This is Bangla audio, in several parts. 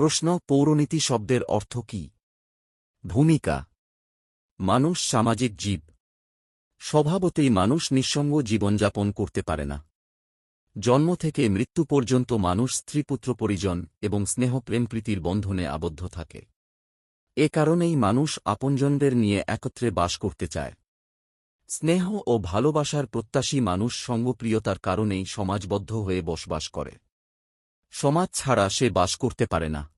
প্রশ্ন পৌরনীতি শব্দের অর্থ কি? ভূমিকা। মানুষ সামাজিক জীব। স্বভাবতেই মানুষ নিঃসঙ্গ জীবনযাপন করতে পারে না। জন্ম থেকে মৃত্যু পর্যন্ত মানুষ স্ত্রীপুত্র পরিজন এবং স্নেহ প্রেমপ্রীতির বন্ধনে আবদ্ধ থাকে। এ কারণেই মানুষ আপনজনদের নিয়ে একত্রে বাস করতে চায়। স্নেহ ও ভালোবাসার প্রত্যাশী মানুষ সঙ্গপ্রিয়তার কারণেই সমাজবদ্ধ হয়ে বসবাস করে। সমাজ ছাড়া সে বাস করতে পারে না।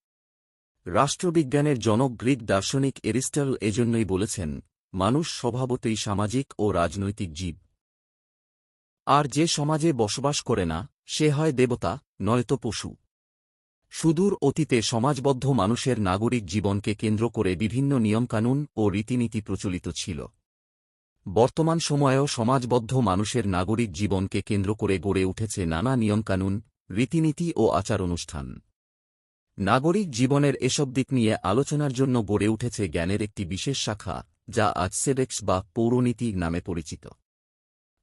রাষ্ট্রবিজ্ঞানের জনক গ্রিক দার্শনিক এরিস্টল এজন্যই বলেছেন, মানুষ স্বভাবতই সামাজিক ও রাজনৈতিক জীব। আর যে সমাজে বসবাস করে না, সে হয় দেবতা, নয়তো পশু। সুদূর অতীতে সমাজবদ্ধ মানুষের নাগরিক জীবনকে কেন্দ্র করে বিভিন্ন নিয়মকানুন ও রীতিনীতি প্রচলিত ছিল। বর্তমান সময়েও সমাজবদ্ধ মানুষের নাগরিক জীবনকে কেন্দ্র করে গড়ে উঠেছে নানা নিয়মকানুন রীতিনীতি ও আচার অনুষ্ঠান নাগরিক জীবনের এসব দিক নিয়ে আলোচনার জন্য গড়ে উঠেছে জ্ঞানের একটি বিশেষ শাখা, যা আজ সেডেক্স বা পৌরনীতি নামে পরিচিত।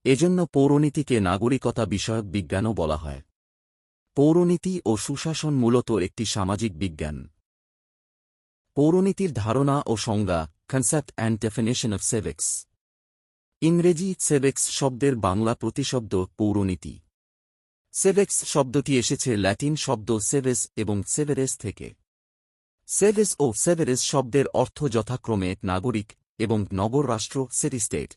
এজন্য পৌরনীতিকে নাগরিকতা বিষয়ক বিজ্ঞানও বলা হয়। পৌরনীতি ও সুশাসন মূলত একটি সামাজিক বিজ্ঞান। পৌরনীতির ধারণা ও সংজ্ঞা concept and definition of civics ইংরেজি সেভেক্স শব্দের বাংলা প্রতিশব্দ পৌরনীতি। সেভেক্স শব্দটি এসেছে ল্যাটিন শব্দ সেভেস এবং সেভেরেস থেকে। সেভেস ও সেভেরেস শব্দের অর্থ যথাক্রমে নাগরিক এবং নগর রাষ্ট্র সিটি স্টেট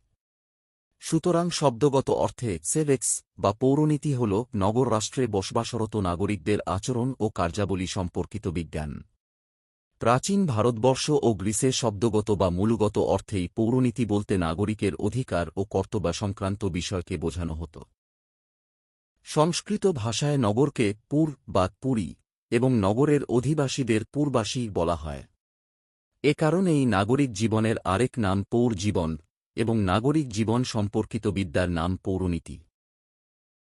সুতরাং শব্দগত অর্থে সেভেক্স বা পৌরনীতি হল নগর রাষ্ট্রে বসবাসরত নাগরিকদের আচরণ ও কার্যাবলী সম্পর্কিত বিজ্ঞান। প্রাচীন ভারতবর্ষ ও গ্রিসে শব্দগত বা মূলগত অর্থেই পৌরনীতি বলতে নাগরিকের অধিকার ও কর্তব্য সংক্রান্ত বিষয়কে বোঝানো হতো। সংস্কৃত ভাষায় নগরকে পুর বা পুরী এবং নগরের অধিবাসীদের পুরবাসী বলা হয়। এ কারণেই নাগরিক জীবনের আরেক নাম পৌর জীবন এবং নাগরিক জীবন সম্পর্কিত বিদ্যার নাম পৌরনীতি।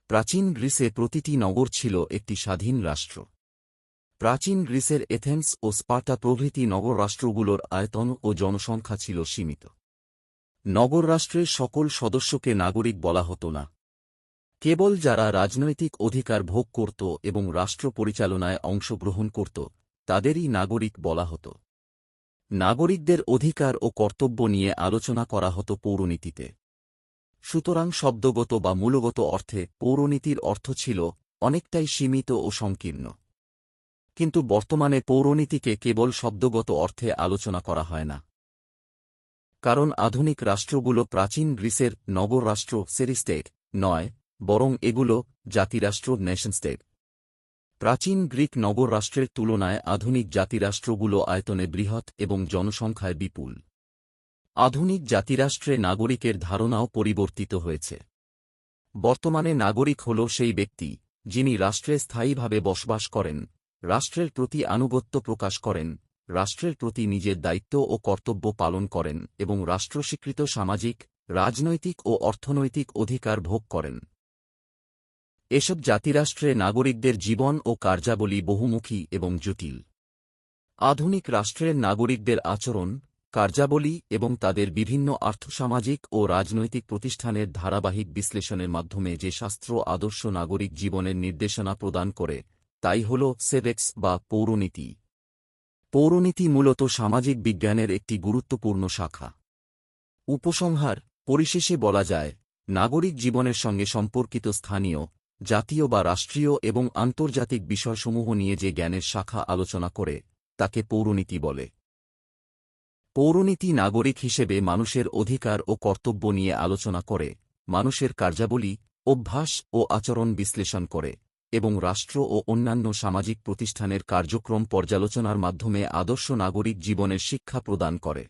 প্রাচীন গ্রিসে প্রতিটি নগর ছিল একটি স্বাধীন রাষ্ট্র। প্রাচীন গ্রিসের এথেন্স ও স্পার্টা প্রভৃতি নগর রাষ্ট্রগুলোর আয়তন ও জনসংখ্যা ছিল সীমিত। নগর রাষ্ট্রের সকল সদস্যকে নাগরিক বলা হতো না। কেবল যারা রাজনৈতিক অধিকার ভোগ করত এবং রাষ্ট্র পরিচালনায় অংশগ্রহণ করত, তাদেরই নাগরিক বলা হতো। নাগরিকদের অধিকার ও কর্তব্য নিয়ে আলোচনা করা হতো পৌরনীতিতে। সুতরাং শব্দগত বা মূলগত অর্থে পৌরনীতির অর্থ ছিল অনেকটাই সীমিত ও সংকীর্ণ। কিন্তু বর্তমানে পৌরনীতিকে কেবল শব্দগত অর্থে আলোচনা করা হয় না। কারণ আধুনিক রাষ্ট্রগুলো প্রাচীন গ্রিসের নগর রাষ্ট্র সেরিস্টেট নয় বরং এগুলো জাতিরাষ্ট্র নেশন স্টেট প্রাচীন গ্রিক নগর রাষ্ট্রের তুলনায় আধুনিক জাতিরাষ্ট্রগুলো আয়তনে বৃহৎ এবং জনসংখ্যায় বিপুল। আধুনিক জাতিরাষ্ট্রে নাগরিকের ধারণাও পরিবর্তিত হয়েছে। বর্তমানে নাগরিক হল সেই ব্যক্তি, যিনি রাষ্ট্রে স্থায়ীভাবে বসবাস করেন, রাষ্ট্রের প্রতি আনুগত্য প্রকাশ করেন, রাষ্ট্রের প্রতি নিজের দায়িত্ব ও কর্তব্য পালন করেন এবং রাষ্ট্রস্বীকৃত সামাজিক, রাজনৈতিক ও অর্থনৈতিক অধিকার ভোগ করেন। এসব জাতিরাষ্ট্রে নাগরিকদের জীবন ও কার্যাবলী বহুমুখী এবং জটিল। আধুনিক রাষ্ট্রের নাগরিকদের আচরণ, কার্যাবলী এবং তাদের বিভিন্ন আর্থসামাজিক ও রাজনৈতিক প্রতিষ্ঠানের ধারাবাহিক বিশ্লেষণের মাধ্যমে যে শাস্ত্র আদর্শ নাগরিক জীবনের নির্দেশনা প্রদান করে, তাই হল সেভেক্স বা পৌরনীতি। পৌরনীতি মূলত সামাজিক বিজ্ঞানের একটি গুরুত্বপূর্ণ শাখা। উপসংহার, পরিশেষে বলা যায়, নাগরিক জীবনের সঙ্গে সম্পর্কিত স্থানীয় জাতীয় বা রাষ্ট্রীয় এবং আন্তর্জাতিক বিষয়সমূহ নিয়ে যে জ্ঞানের শাখা আলোচনা করে, তাকে পৌরনীতি বলে। পৌরনীতি নাগরিক হিসেবে মানুষের অধিকার ও কর্তব্য নিয়ে আলোচনা করে, মানুষের কার্যাবলী, অভ্যাস ও আচরণ বিশ্লেষণ করে এবং রাষ্ট্র ও অন্যান্য সামাজিক প্রতিষ্ঠানের কার্যক্রম পর্যালোচনার মাধ্যমে আদর্শ নাগরিক জীবনের শিক্ষা প্রদান করে।